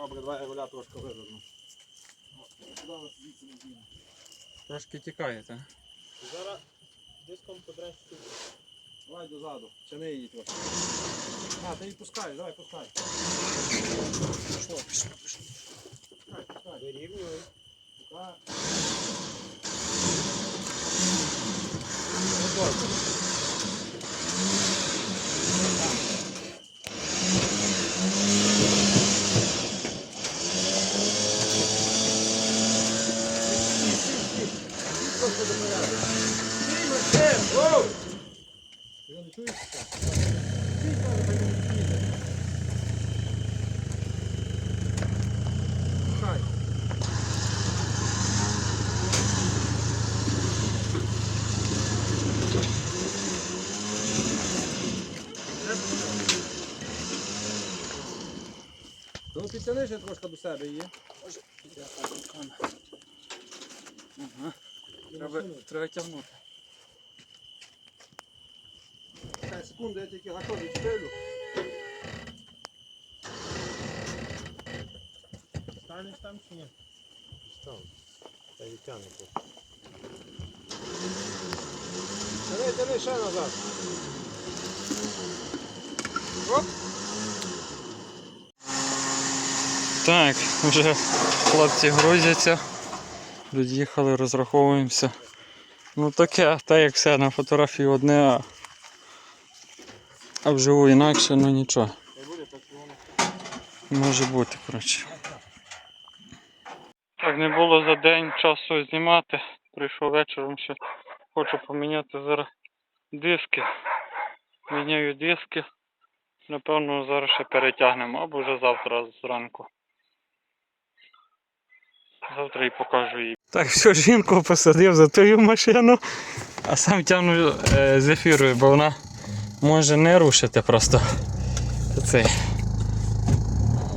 Добре, давай руля трошки виверну. Трошки тікає, так? Зараз диском подрящити. Давай дозаду, тяни її трохи. А, ти її пускаєш, давай пускай. Пішло, пішло, пішло. Вирівнюй. Пускай. Ну, добре. Просто до порядку. Стій, Максим! Воу! Ти його не чуєш? Так. Стій, каже, хай він не піде. Пускай. Підтяни ще трошки до себе її. Ага. Треба, треба тягнути. Чекай, секунду, я тільки гачок відстелю. Станеш там чи ні? Став. Та й тягне тут. Тяни, тяни ще назад. Оп! Так, вже хлопці грузяться. Доїхали, розраховуємося. Ну таке, так як все на фотографії одне, а, а вживу інакше, ну нічого. Може бути, коротше. Так, не було за день часу знімати. Прийшов вечором ще хочу поміняти зараз диски. Міняю диски. Напевно, зараз ще перетягнемо, або вже завтра зранку. Завтра і покажу їй. Так, все, жінку посадив за тою машину, а сам тягну е, зефірою, бо вона може не рушити просто. Цей.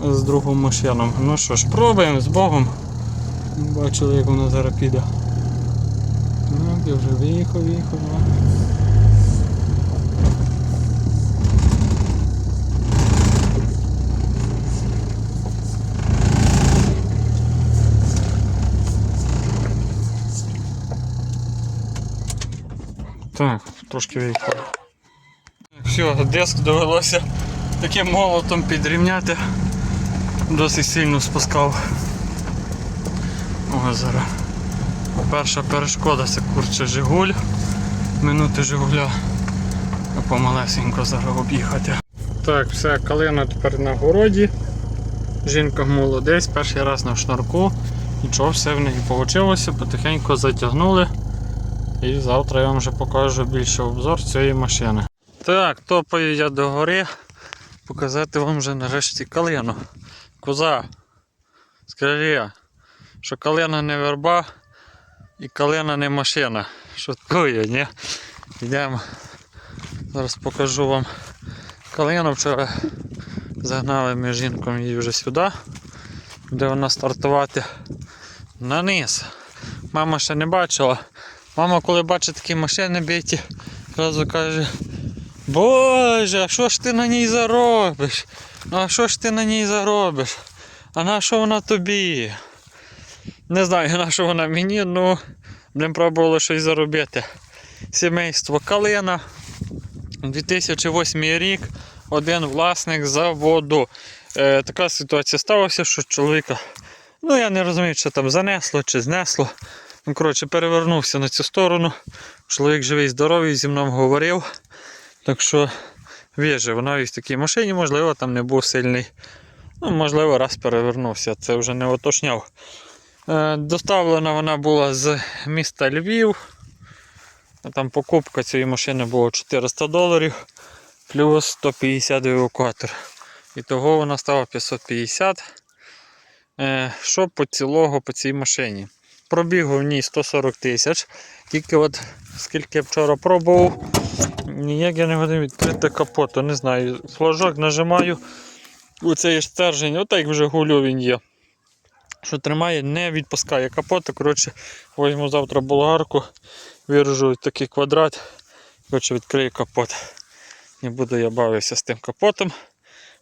З другою машиною. Ну що ж, пробуємо з Богом. Бачили, як воно зараз піде. Ну, я вже виїхав, виїхав. Так, трошки виїхав. Все, диск довелося таким молотом підрівняти. Досить сильно спускав. О. Перша перешкода це курче Жигуль. Минути Жигуля. Помалесенько зараз об'їхати. Так, все, калина тепер на городі. Жінка молодець, перший раз на шнурку. Нічого, все в неї вийшло, потихеньку затягнули. І завтра я вам вже покажу більше обзор цієї машини. Так, топаю я до гори. Показати вам вже нарешті калину. Коза. Скажи, що калина не верба і калина не машина. Шуткую, ні? Йдемо. Зараз покажу вам калину. Вчора загнали ми жінком її вже сюди, де вона стартувати на низ. Мама ще не бачила. Мама, коли бачить такі машини биті, одразу каже, Боже, а що ж ти на ній заробиш? Ну а що ж ти на ній заробиш? А на що вона тобі? Не знаю, на що вона мені, ну будемо пробували щось заробити. Сімейство Калина. 2008 рік, один власник заводу. Е, така ситуація сталася, що чоловіка, ну я не розумію, що там занесло чи знесло. Ну, коротше, перевернувся на цю сторону. Чоловік живий, здоровий, зі мною говорив. Так що вижив навіть в такій машині, можливо, там не був сильний. Ну, можливо, раз перевернувся, це вже не уточняв. Е, доставлена вона була з міста Львів. Там покупка цієї машини була 400 доларів плюс 150 евакуатор. І того вона стала 550. Е, що по цілого по цій машині? Пробігу в ній 140 тисяч. Тільки от скільки я вчора пробував, ніяк я не годин відкрити капоту. Не знаю. Флажок нажимаю. У цей стержень, отак вже гулю він є. Що тримає, не відпускає капота. Коротше, візьму завтра болгарку, виріжу такий квадрат. Коротше, відкрию капот. Не буду я бавитися з тим капотом.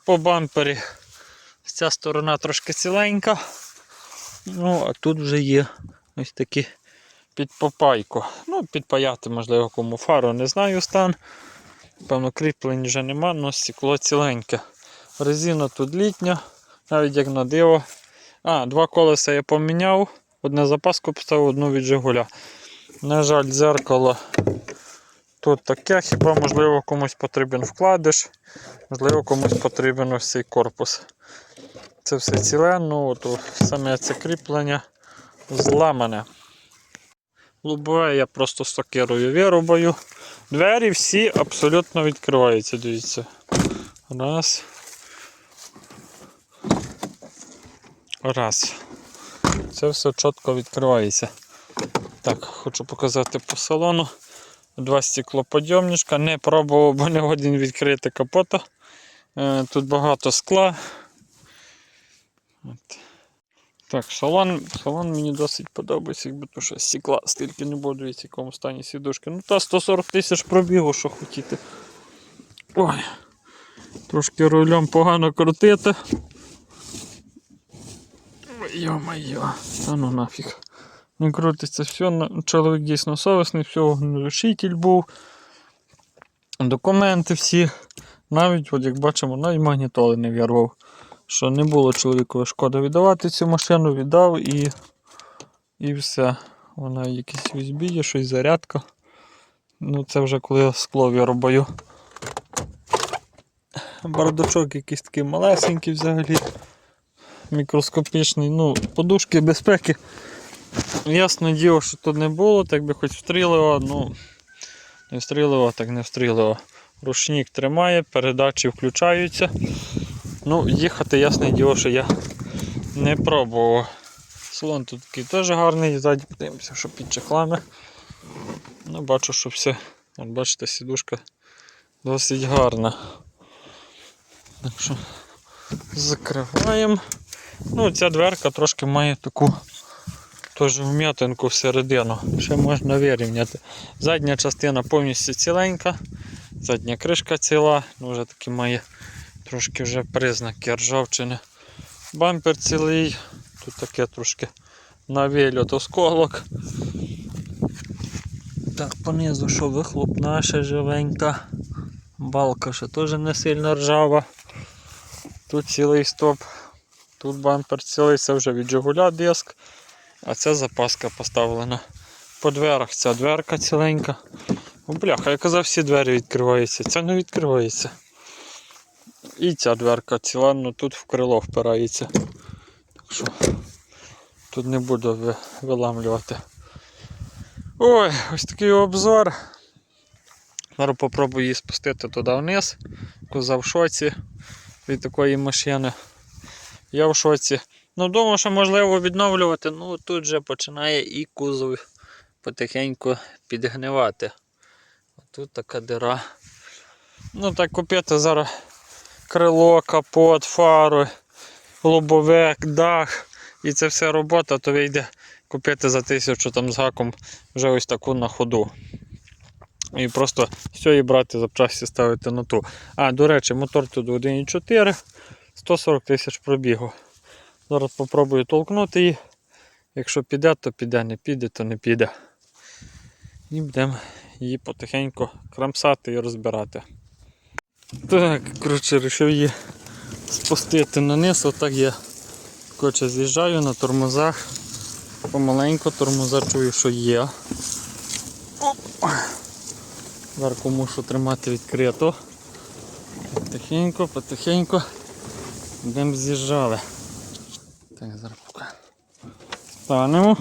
По бампері ця сторона трошки ціленька. Ну, а тут вже є ось такі під попайку. Ну, підпаяти, можливо, кому фару, не знаю стан. Певно, кріплень вже нема, але стекло ціленьке. Резина тут літня, навіть як на диво. А, два колеса я поміняв. Одне запаску поставив, одну від Жигуля. На жаль, дзеркало тут таке, хіба можливо комусь потрібен вкладиш, можливо комусь потрібен ось цей корпус. Це все ціле, ну от саме це кріплення зламане. Лобове я просто сокирою вирубаю. Двері всі абсолютно відкриваються, дивіться. Раз. Раз. Це все чітко відкривається. Так, хочу показати по салону. Два стеклоподйомничка. Не пробував, бо не годин відкрити капота. Е, Тут багато скла. От. Так, салон, салон мені досить подобається, якби то що стекла стільки не буду, в якому стані сідушки. Ну та 140 тисяч пробігу, що хотіти. Ой, трошки рулем погано крутити. Йо-моє, та ну нафіг. Не крутиться все, чоловік дійсно совісний, всього нарушитель був. Документи всі. Навіть, от як бачимо, навіть магнітоли не вірвав. Що не було чоловікові шкода віддавати цю машину, віддав і, і все. Вона якісь USB є, щось зарядка. Ну це вже коли я скло виробаю. Бардачок якийсь такий малесенький взагалі. Мікроскопічний. Ну, подушки безпеки. Ясно діло, що тут не було, так би хоч встрілило, ну не встрілило, так не встрілило. Рушник тримає, передачі включаються. Ну, їхати, ясне діло, що я не пробував. Салон тут такий теж гарний, ззаді подивимося, що під чехлами. Ну, бачу, що все. От бачите, сідушка досить гарна. Так що закриваємо. Ну, ця дверка трошки має таку теж вм'ятинку всередину. Ще можна вирівняти. Задня частина повністю ціленька, задня кришка ціла, ну вже таки має трошки вже признаки ржавчини. Бампер цілий, тут таке трошки на вильот осколок. Так, понизу що вихлоп наша живенька. Балка ще теж не сильно ржава. Тут цілий стоп. Тут бампер цілий, це вже від Жигуля диск. А це запаска поставлена. По дверах ця дверка ціленька. О, бляха, я казав, всі двері відкриваються. Ця не відкривається. І ця дверка ціла, ну тут в крило впирається. Так що тут не буду виламлювати. Ой, ось такий обзор. Зараз попробую її спустити туди вниз. Коза в шоці від такої машини. Я в шоці. Ну, думав, що можливо відновлювати, ну тут же починає і кузов потихеньку підгнивати. Тут така дира. Ну так купити зараз крило, капот, фари, лобове, дах. І це все робота, то вийде купити за тисячу там з гаком вже ось таку на ходу. І просто все і брати запчасті ставити на ту. А, до речі, мотор тут 1.4, 140 тисяч пробігу. Зараз попробую толкнути її. Якщо піде, то піде, не піде, то не піде. І будемо її потихеньку крамсати і розбирати. Так, коротше, вирішив її спустити на низ, отак я коротше, з'їжджаю на тормозах. Помаленьку тормоза чую, що є. Оп. Зараз мушу тримати відкрито. Потихеньку, потихеньку. Будемо з'їжджали. Так, зараз. Станемо.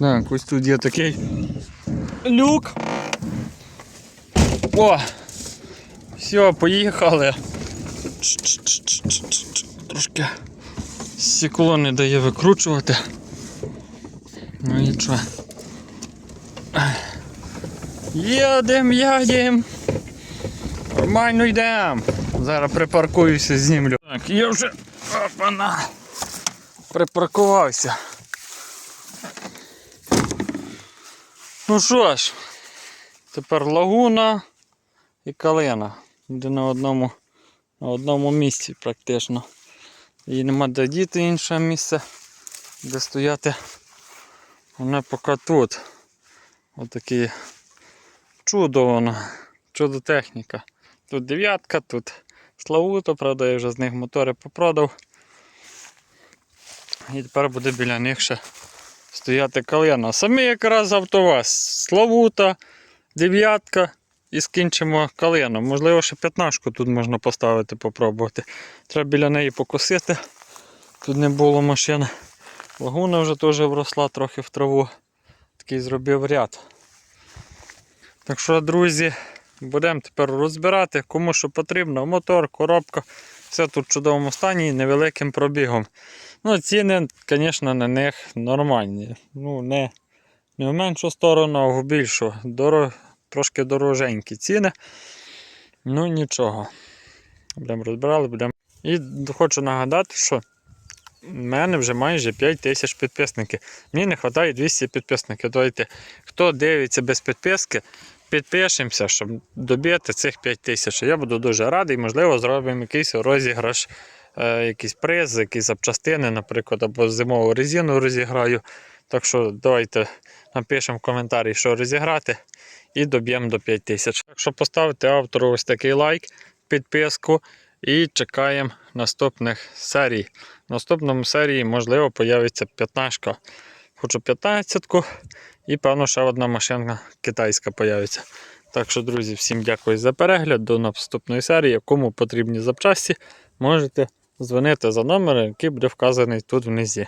Так, ось тут є такий люк. О! Все, поїхали. Трошки сікло не дає викручувати. Ну нічого. Їдем, їдем. Нормально йдем. Зараз припаркуюся, знімлю. Так, я вже опана. Припаркувався. Ну що ж, тепер лагуна і калина. Де на одному, на одному місці практично. І нема де діти інше місце, де стояти. Вона поки тут. Отакі чудо воно, чудо техніка. Тут дев'ятка, тут Славуто, правда, я вже з них мотори попродав. І тепер буде біля них ще стояти калина. Самі якраз автоваз. Славута, дев'ятка і скінчимо калину. Можливо, ще п'ятнашку тут можна поставити, попробувати. Треба біля неї покосити. Тут не було машин. Лагуна вже теж вросла трохи в траву. Такий зробив ряд. Так що, друзі, будемо тепер розбирати, кому що потрібно. Мотор, коробка. Все тут в чудовому стані і невеликим пробігом. Ну, ціни, звісно, на них нормальні. Ну, не, не в меншу сторону, а в більшу. Доро, трошки дороженькі ціни. Ну нічого. Будемо розбирали, будемо. І хочу нагадати, що в мене вже майже 5 тисяч підписників. Мені не вистачає 200 підписників. Давайте, хто дивиться без підписки, підпишемося, щоб добити цих 5 тисяч. Я буду дуже радий, можливо, зробимо якийсь розіграш, е, якийсь приз, якісь запчастини, наприклад, або зимову резину розіграю. Так що давайте напишемо в коментарі, що розіграти, і доб'ємо до 5 тисяч. Так що поставте автору ось такий лайк, підписку і чекаємо наступних серій. В наступному серії, можливо, появиться 15. Хочу 15-ку і, певно, ще одна машинка китайська появиться. Так що, друзі, всім дякую за перегляд. До наступної серії. Кому потрібні запчасті, можете дзвонити за номером, який буде вказаний тут внизі.